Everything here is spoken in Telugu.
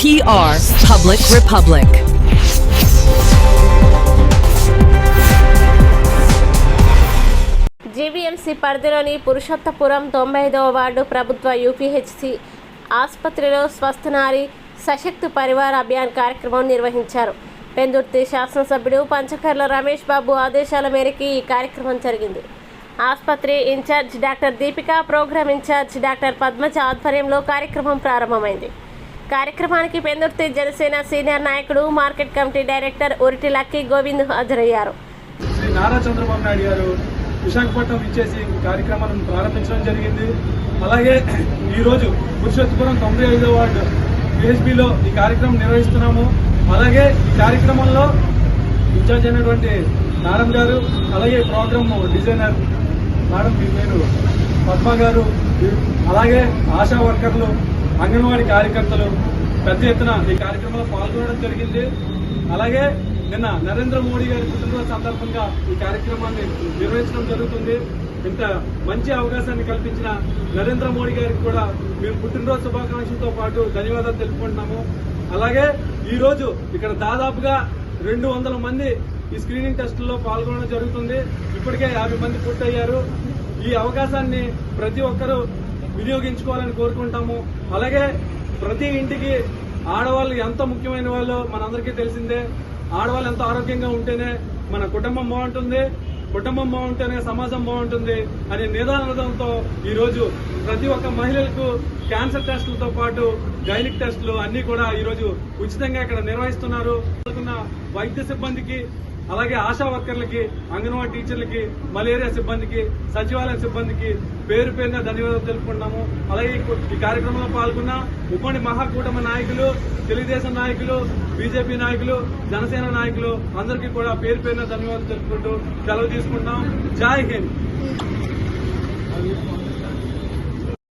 PR Public Republic. జీవీఎంసీ పరిధిలోని పురుషోత్తపురం తొంభై ఐదవ వార్డు ప్రభుత్వ యూపీహెచ్సి ఆసుపత్రిలో స్వస్థనారి సశక్తి పరివార్ అభియాన్ కార్యక్రమం నిర్వహించారు. పెందుర్తి శాసనసభ్యుడు పంచకర్ల రమేష్ బాబు ఆదేశాల మేరకు ఈ కార్యక్రమం జరిగింది. ఆసుపత్రి incharge doctor Deepika program incharge doctor Padmaja ఆధ్వర్యంలో కార్యక్రమం ప్రారంభమైంది. కార్యక్రమానికి పెందుర్తి జనసేన సీనియర్ నాయకుడు market committee director Uriti Lucky Govind హాజరయ్యారు. శ్రీ నారా చంద్రబాబు నాయుడు గారు విశాఖపట్నం ఇచ్చేసి కార్యక్రమాలను ప్రారంభించడం జరిగింది. అలాగే ఈరోజు పురుషోత్తపురం తొంభై ఐదో వార్డు పిహెచ్బిలో ఈ కార్యక్రమం నిర్వహిస్తున్నాము. అలాగే ఈ కార్యక్రమంలో ఇన్ఛార్జ్ అయినటువంటి నారాయణ గారు అలాగే ప్రోగ్రామ్ డిజైనర్ మేడం మీ పేరు పద్మ గారు అలాగే ఆశా వర్కర్లు అంగన్వాడీ కార్యకర్తలు పెద్ద ఎత్తున ఈ కార్యక్రమంలో పాల్గొనడం జరిగింది. అలాగే నిన్న నరేంద్ర మోడీ గారి పుట్టినరోజు సందర్భంగా ఈ కార్యక్రమాన్ని నిర్వహించడం జరుగుతుంది. ఇంత మంచి అవకాశాన్ని కల్పించిన నరేంద్ర మోడీ గారికి కూడా మేము పుట్టినరోజు శుభాకాంక్షలతో పాటు ధన్యవాదాలు తెలుపుకుంటున్నాము. అలాగే ఈరోజు ఇక్కడ దాదాపుగా రెండు వందల మంది ఈ స్క్రీనింగ్ టెస్టుల్లో పాల్గొనడం జరుగుతుంది. ఇప్పటికే యాభై మంది పూర్తయ్యారు. ఈ అవకాశాన్ని ప్రతి ఒక్కరూ వినియోగించుకోవాలని కోరుకుంటాము. అలాగే ప్రతి ఇంటికి ఆడవాళ్ళు ఎంత ముఖ్యమైన వాళ్ళు మనందరికీ తెలిసిందే. ఆడవాళ్ళు ఎంత ఆరోగ్యంగా ఉంటేనే మన కుటుంబం బాగుంటుంది కుటుంబం బాగుంటేనే సమాజం బాగుంటుంది అనే నిదానంతో ఈ రోజు ప్రతి ఒక్క మహిళలకు క్యాన్సర్ టెస్టులతో పాటు గైనిక్ టెస్టులు అన్ని కూడా ఈరోజు ఉచితంగా ఇక్కడ నిర్వహిస్తున్నారు. వైద్య సిబ్బందికి అలాగే ఆశా వర్కర్లకి అంగన్వాడీ టీచర్లకి మలేరియా సిబ్బందికి సచివాలయ సిబ్బందికి పేరు పేరున ధన్యవాదాలు తెలుపుకుంటున్నాము. అలాగే ఈ- కార్యక్రమంలో పాల్గొన్న ఉమ్మడి మహాకూటమి నాయకులు తెలుగుదేశం నాయకులు బీజేపీ నాయకులు జనసేన నాయకులు అందరికీ కూడా పేరు పేరున ధన్యవాదాలు తెలుపుకుంటూ సెలవు తీసుకుంటాం జై హింద్.